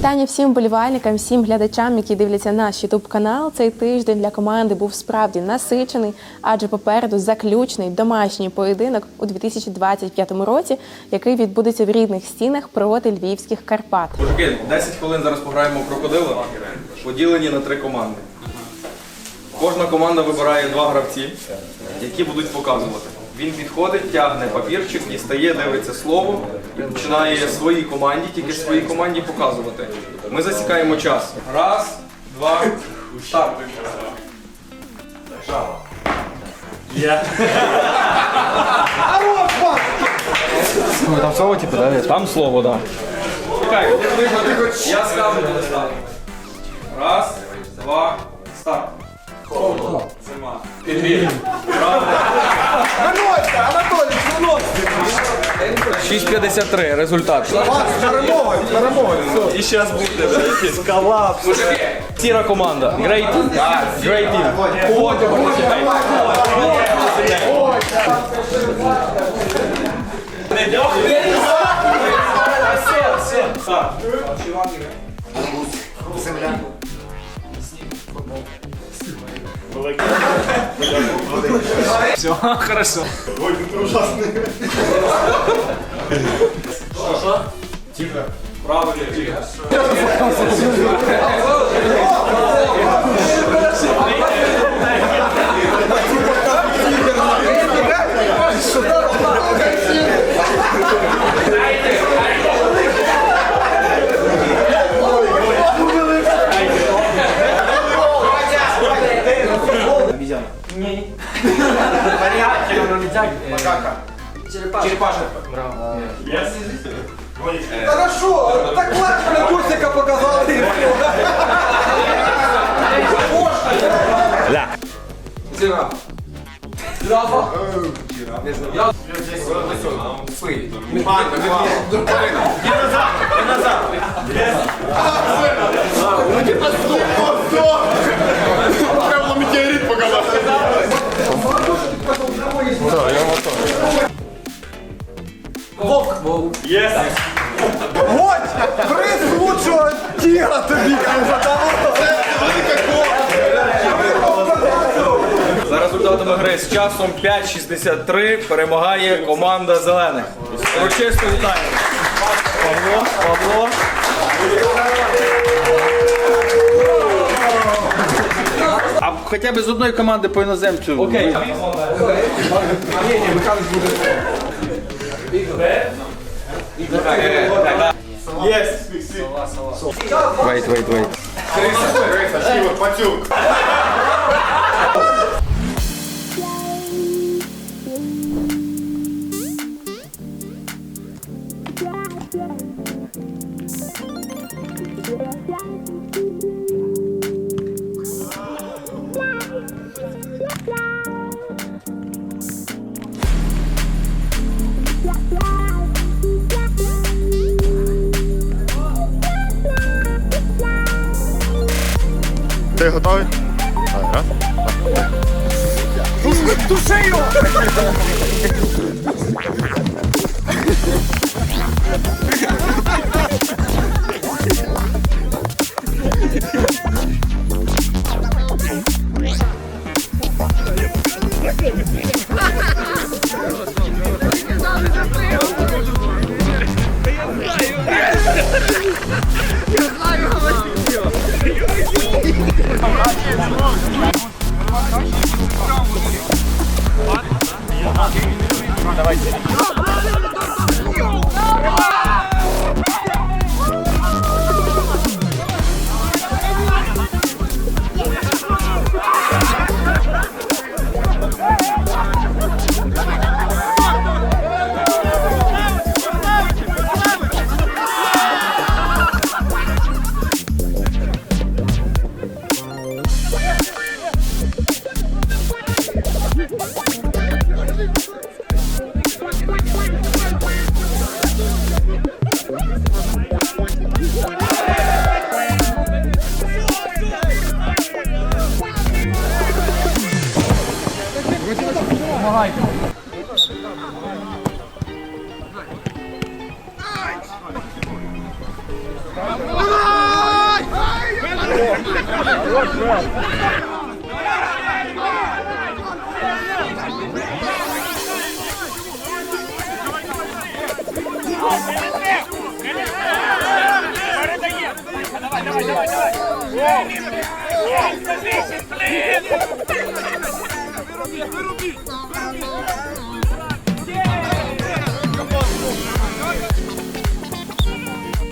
Вітання всім болівальникам, всім глядачам, які дивляться наш ютуб канал. Цей тиждень для команди був справді насичений, адже попереду заключний домашній поєдинок у 2025 році, який відбудеться в рідних стінах проти львівських Карпат. Мужики, 10 хвилин зараз пограємо в крокодила, поділені на три команди. Кожна команда вибирає два гравці, які будуть показувати. Він підходить, тягне папірчик, дістає, дивиться слово починає своїй команді, тільки своїй команді показувати. Ми засікаємо час. Раз, два, старт. Там слово типу, да? Там слово, так. Чекай, я ставлю до листа. Раз, два, старт. Зима. Підвір. Виносьте, Анатолій, виносьте! 6.53, результат. Перемога, перемога. І зараз буде якийсь колапс. Сіра команда. Great team. Great team. Все, хорошо. Ой, тут ужасный. Хорошо, Банк, Я назад, я назад. Ну типа Прямо метеорит показал. Да, я готов. Вок! Yes! Вот! Приз лучшего тигра тобі! За того, результатами гри з часом 5.63 перемагає команда зелених. Урочисто вітаємо. Павло, Павло. А хоча б з одної команди по іноземцю. Окей. Вейт, вейт, вейт. Ти готовий? Давай, раз. Давайте. Давай!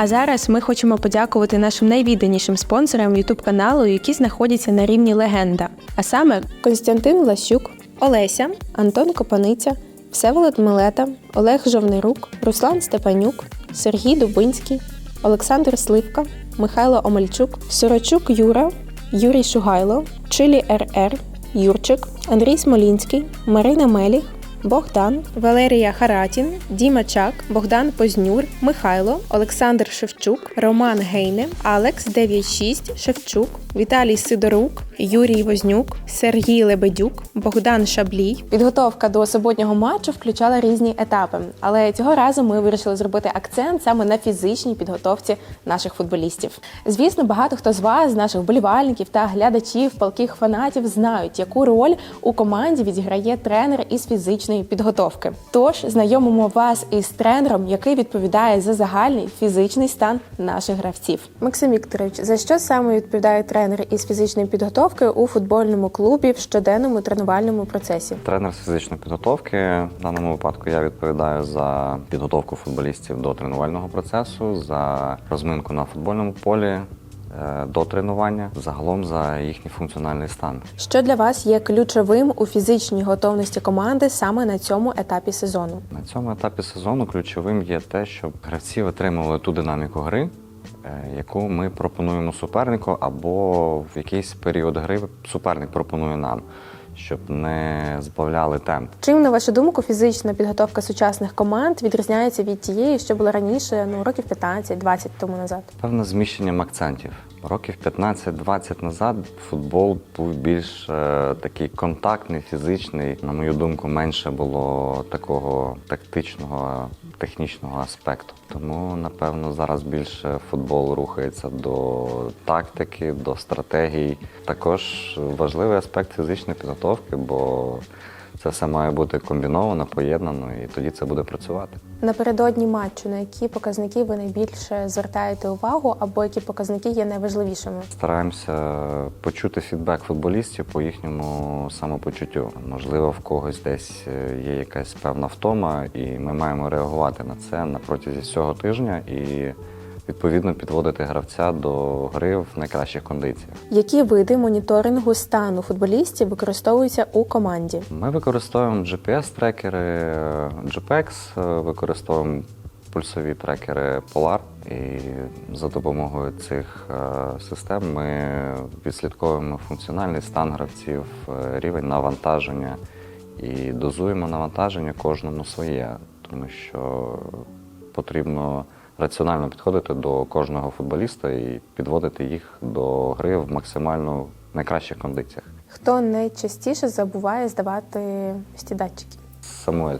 А зараз ми хочемо подякувати нашим найвідданішим спонсорам youtube каналу, які знаходяться на рівні легенда. А саме Константин Лащук, Олеся, Антон Копаниця, Всеволод Милета, Олег Жовнирук, Руслан Степанюк, Сергій Дубинський, Олександр Сливка, Михайло Омельчук, Сорочук Юра, Юрій Шугайло, Чилі РР, Юрчик, Андрій Смолінський, Марина Меліх, Богдан, Валерія Харатін, Діма Чак, Богдан Познюр, Михайло, Олександр Шевчук, Роман Гейне, Алекс 96, Шевчук, Віталій Сидорук, Юрій Вознюк, Сергій Лебедюк, Богдан Шаблій. Підготовка до суботнього матчу включала різні етапи, але цього разу ми вирішили зробити акцент саме на фізичній підготовці наших футболістів. Звісно, багато хто з вас, наших вболівальників та глядачів, палких фанатів, знають, яку роль у команді відіграє тренер із фізичної підготовки. Тож знайомимо вас із тренером, який відповідає за загальний фізичний стан наших гравців. Максим Вікторович, за що саме відповідає тренер із фізичної підготовки у футбольному клубі в щоденному тренувальному процесі? Тренер з фізичної підготовки. В даному випадку я відповідаю за підготовку футболістів до тренувального процесу, за розминку на футбольному полі е, до тренування, загалом за їхній функціональний стан. Що для вас є ключовим у фізичній готовності команди саме на цьому етапі сезону? На цьому етапі сезону ключовим є те, щоб гравці отримали ту динаміку гри, яку ми пропонуємо супернику, або в якийсь період гри суперник пропонує нам, щоб не збавляли темп. Чим, на вашу думку, фізична підготовка сучасних команд відрізняється від тієї, що була раніше, ну років 15-20 тому назад? Певне зміщенням акцентів. Років 15-20 назад футбол був більш е, такий контактний, фізичний. На мою думку, менше було такого тактичного, технічного аспекту. Тому, напевно, зараз більше футбол рухається до тактики, до стратегій. Також важливий аспект фізичної підготовки, бо це все має бути комбіновано, поєднано, і тоді це буде працювати. Напередодні матчу, на які показники ви найбільше звертаєте увагу, або які показники є найважливішими? Стараємося почути фідбек футболістів по їхньому самопочуттю. Можливо, в когось десь е, є якась певна втома, і ми маємо реагувати на це на протязі цього тижня і відповідно підводити гравця до гри в найкращих кондиціях. Які види моніторингу стану футболістів використовуються у команді? Ми використовуємо GPS-трекери, GPX, е, використовуємо пульсові трекери Polar. І за допомогою цих е, систем ми відслідковуємо функціональний стан гравців, е, рівень навантаження і дозуємо навантаження кожному своє, тому що потрібно раціонально підходити до кожного футболіста і підводити їх до гри в максимально найкращих кондиціях. Хто найчастіше забуває здавати ці датчики? Самуель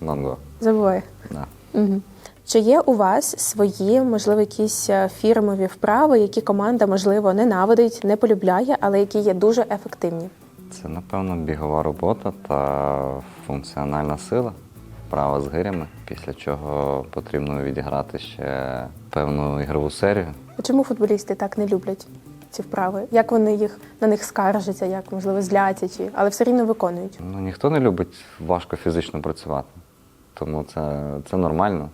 Нанго. Забуває. Да. Угу. Чи є у вас свої, можливо, якісь е, фірмові вправи, які команда, можливо, ненавидить, не полюбляє, але які є дуже ефективні? Це, напевно, бігова робота та функціональна сила, вправа з гирями, після чого потрібно відіграти ще певну ігрову серію. А Чому футболісти так не люблять ці вправи? Як вони їх на них скаржаться, як можливо зляться, чи але все рівно виконують? Ну, ніхто не любить важко фізично працювати, тому це, це нормально.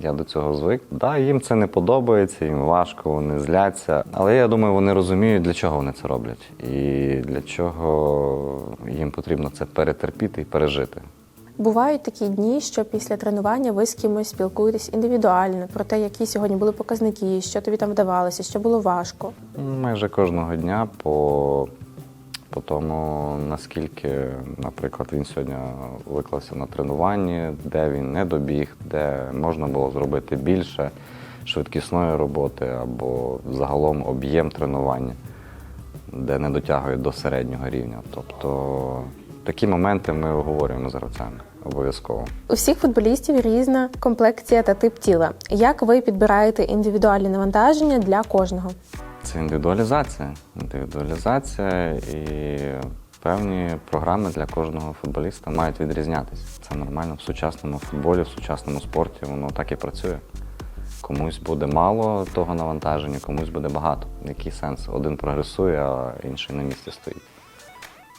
Я до цього звик. Да, їм це не подобається, їм важко, вони зляться. Але я думаю, вони розуміють, для чого вони це роблять, і для чого їм потрібно це перетерпіти і пережити. Бувають такі дні, що після тренування ви з кимось спілкуєтесь індивідуально про те, які сьогодні були показники, що тобі там вдавалося, що було важко. Майже кожного дня по, по тому, наскільки, наприклад, він сьогодні виклався на тренуванні, де він не добіг, де можна було зробити більше швидкісної роботи або загалом об'єм тренування, де не дотягує до середнього рівня. Тобто такі моменти ми обговорюємо з гравцями обов'язково. У всіх футболістів різна комплекція та тип тіла. Як ви підбираєте індивідуальні навантаження для кожного? Це індивідуалізація. Індивідуалізація і певні програми для кожного футболіста мають відрізнятися. Це нормально в сучасному футболі, в сучасному спорті, воно так і працює. Комусь буде мало того навантаження, комусь буде багато. Який сенс? Один прогресує, а інший на місці стоїть.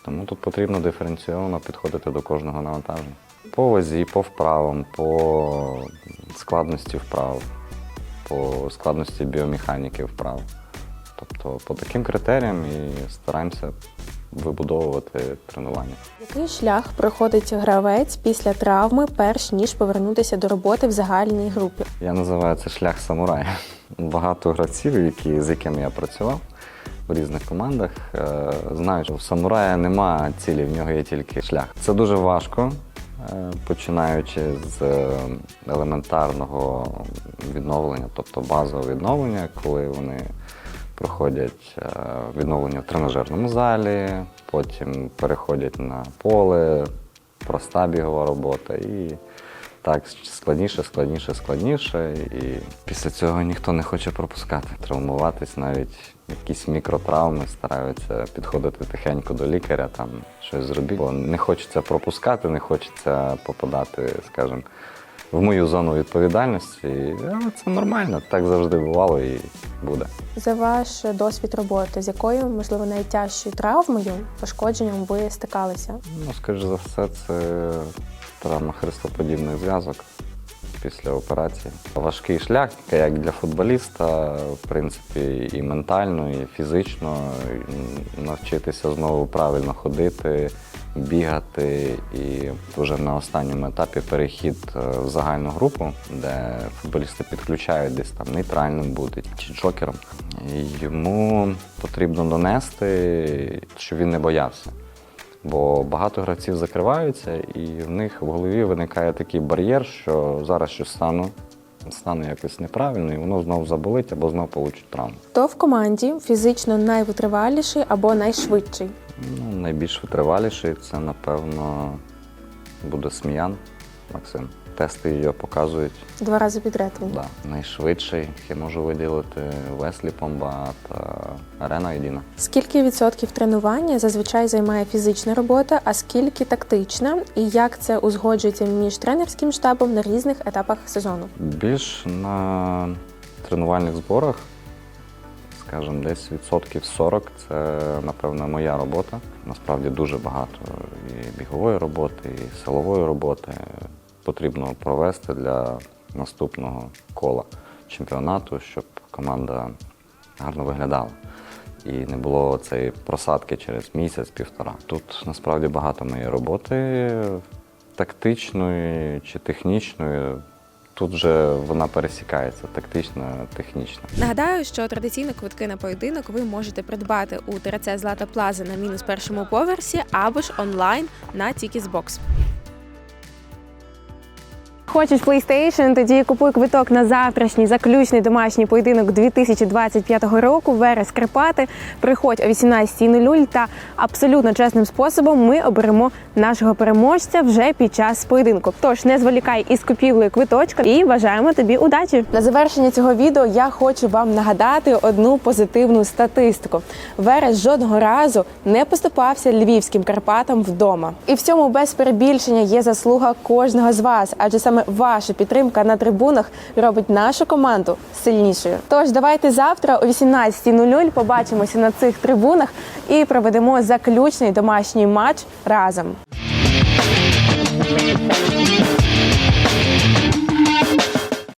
Тому тут потрібно диференційовано підходити до кожного навантаження. По вазі, по вправам, по складності вправ, по складності біомеханіки вправ. Тобто по таким критеріям і стараємося вибудовувати тренування. Який шлях проходить гравець після травми, перш ніж повернутися до роботи в загальній групі? Я називаю це шлях самурая. Багато гравців, які, з якими я працював в різних командах, е, знають, що в самурая нема цілі, в нього є тільки шлях. Це дуже важко, е, починаючи з е, елементарного відновлення, тобто базового відновлення, коли вони проходять відновлення в тренажерному залі, потім переходять на поле, проста бігова робота і так складніше, складніше, складніше. І після цього ніхто не хоче пропускати. Травмуватись навіть якісь мікротравми, стараються підходити тихенько до лікаря, там щось зробити. Бо не хочеться пропускати, не хочеться попадати, скажімо, в мою зону відповідальності. Але це нормально, так завжди бувало і буде. За ваш досвід роботи, з якою, можливо, найтяжчою травмою, пошкодженням ви стикалися? Ну, скоріш за все, це травма хрестоподібних зв'язок після операції. Важкий шлях, як для футболіста, в принципі, і ментально, і фізично навчитися знову правильно ходити, бігати. І вже на останньому етапі перехід е, в загальну групу, де футболісти підключають десь там нейтральним бути чи джокером. Йому потрібно донести, щоб він не боявся. Бо багато гравців закриваються, і в них в голові виникає такий бар'єр, що зараз щось стану, стану якось неправильно, і воно знову заболить або знову получить травму. Хто в команді фізично найвитриваліший або найшвидший? Ну, найбільш витриваліший це, напевно, буде Сміян Максим. Тести його показують. Два рази підряд він. Да. Найшвидший я можу виділити Веслі Помба та Арена Єдіна. Скільки відсотків тренування зазвичай займає фізична робота, а скільки тактична, і як це узгоджується між тренерським штабом на різних етапах сезону? Більш на тренувальних зборах, скажімо, десь відсотків 40 це, напевно, моя робота. Насправді дуже багато і бігової роботи, і силової роботи потрібно провести для наступного кола чемпіонату, щоб команда гарно виглядала. І не було цієї просадки через місяць-півтора. Тут насправді багато моєї роботи тактичної чи технічної. Тут вже вона пересікається тактична, технічна. Нагадаю, що традиційно квитки на поєдинок ви можете придбати у ТРЦ Злата Плаза на мінус першому поверсі або ж онлайн на Тікісбокс. Хочеш PlayStation? Тоді купуй квиток на завтрашній заключний домашній поєдинок 2025 року. Верес Карпати. Приходь о 18.00 та абсолютно чесним способом ми оберемо нашого переможця вже під час поєдинку. Тож не зволікай із купівлею квиточка і бажаємо тобі удачі. На завершення цього відео я хочу вам нагадати одну позитивну статистику. Верес жодного разу не поступався львівським Карпатам вдома. І в цьому без перебільшення є заслуга кожного з вас, адже саме ваша підтримка на трибунах робить нашу команду сильнішою. Тож давайте завтра о 18.00 побачимося на цих трибунах і проведемо заключний домашній матч разом.